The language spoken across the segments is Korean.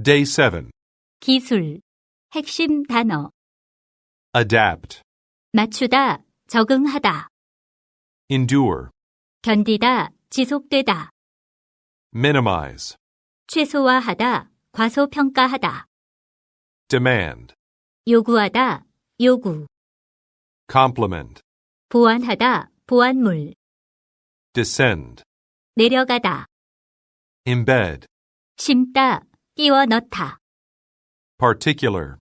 Day 7. 기술, 핵심 단어, Adapt. 맞추다, 적응하다, Endure. 견디다, 지속되다, Minimize. 최소화하다, 과소평가하다, Demand. 요구하다, 요구, Complement. 보완하다, 보완물, Descend. 내려가다, Embed. 심다, 끼워 넣다, Particular.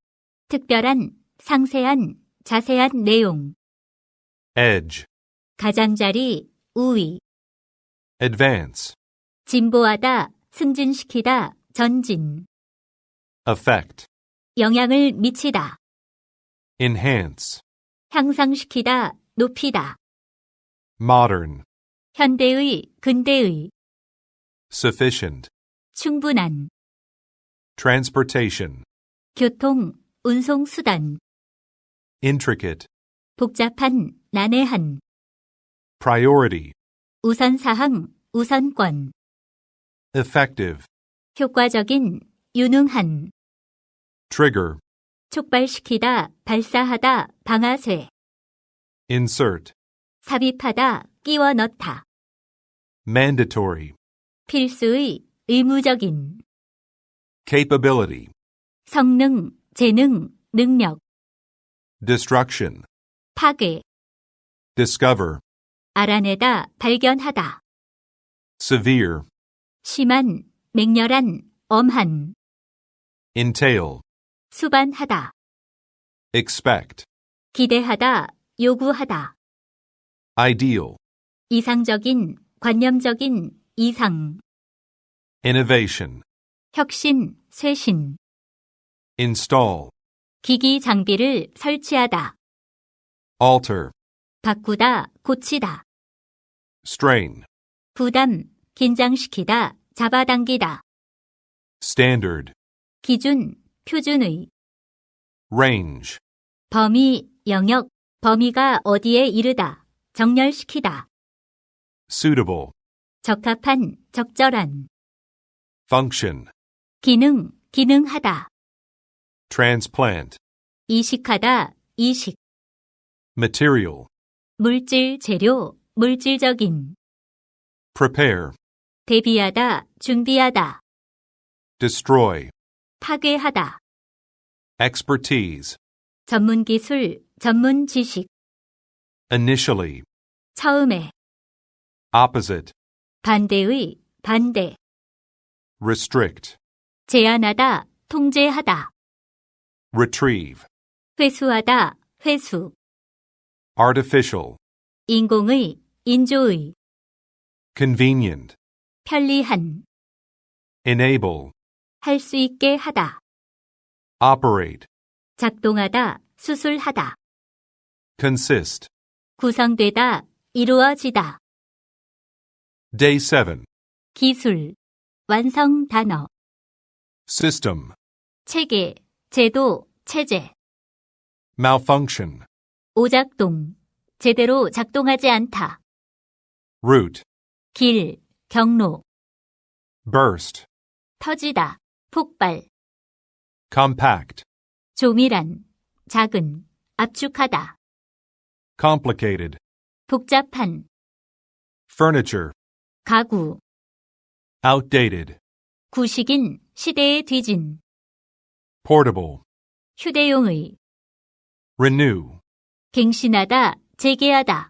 특별한, 상세한, 자세한 내용, Edge. 가장자리, 우위, Advance. 진보하다, 승진시키다, 전진, Affect. 영향을 미치다, Enhance. 향상시키다, 높이다, Modern. 현대의, 근대의, Sufficient. 충분한, Transportation. 교통, 운송수단, Intricate. 복잡한, 난해한, Priority. 우선사항, 우선권, Effective. 효과적인, 유능한, Trigger. 촉발시키다, 발사하다, 방아쇠, Insert. 삽입하다, 끼워 넣다, Mandatory. 필수의, 의무적인, Capability. 성능, 재능, 능력, Destruction. 파괴, Discover. 알아내다, 발견하다, Severe. 심한, 맹렬한, 엄한, Entail. 수반하다, Expect. 기대하다, 요구하다, Ideal. 이상적인, 관념적인, 이상, Innovation. 혁신, 쇄신, Install. 기기 장비를 설치하다, Alter. 바꾸다, 고치다, Strain. 부담, 긴장시키다, 잡아당기다, Standard. 기준, 표준의, Range. 범위, 영역, 범위가 어디에 이르다, 정렬시키다, Suitable. 적합한, 적절한, Function. 기능, 기능하다, Transplant. 이식하다, 이식, Material. 물질, 재료, 물질적인, Prepare. 대비하다, 준비하다, Destroy. 파괴하다, Expertise. 전문 기술, 전문 지식, Initially. 처음에, Opposite. 반대의, 반대, Restrict. 제한하다, 통제하다, Retrieve. 회수하다, 회수, Artificial. 인공의, 인조의, Convenient. 편리한, Enable. 할 수 있게 하다, Operate. 작동하다, 수술하다, Consist. 구성되다, 이루어지다, Day 7. 기술, 완성 단어, System. 체계, 제도, 체제, Malfunction. 오작동, 제대로 작동하지 않다, Route. 길, 경로, Burst. 터지다, 폭발, Compact. 조밀한, 작은, 압축하다, Complicated. 복잡한, Furniture. 가구, Outdated. 구식인, 시대에 뒤진, Portable. 휴대용의, Renew. 갱신하다, 재개하다,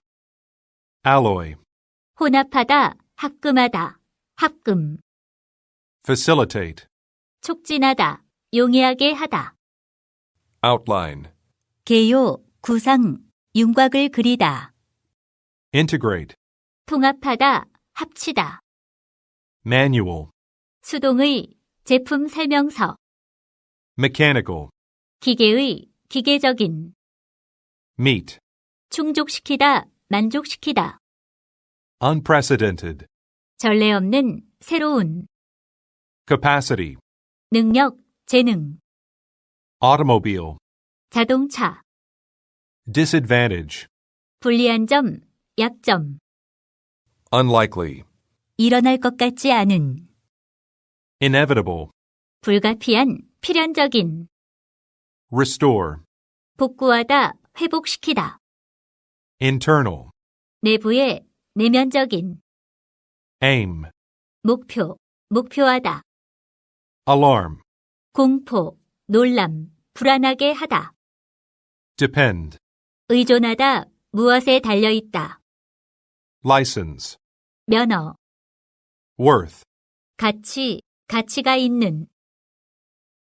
Alloy. 혼합하다, 합금하다, 합금, Facilitate. 촉진하다, 용이하게 하다, Outline. 개요, 구상, 윤곽을 그리다, Integrate. 통합하다, 합치다, Manual. 수동의, 제품 설명서, Mechanical. 기계의, 기계적인, Meet. 충족시키다, 만족시키다, Unprecedented. 전례 없는, 새로운, Capacity. 능력, 재능, Automobile. 자동차, Disadvantage. 불리한 점, 약점, Unlikely. 일어날 것 같지 않은, Inevitable. 불가피한, 필연적인, restore, 복구하다, 회복시키다, internal, 내부의, 내면적인, aim, 목표, 목표하다, alarm, 공포, 놀람, 불안하게 하다, depend, 의존하다, 무엇에 달려있다, license, 면허, worth, 가치, 가치가 있는,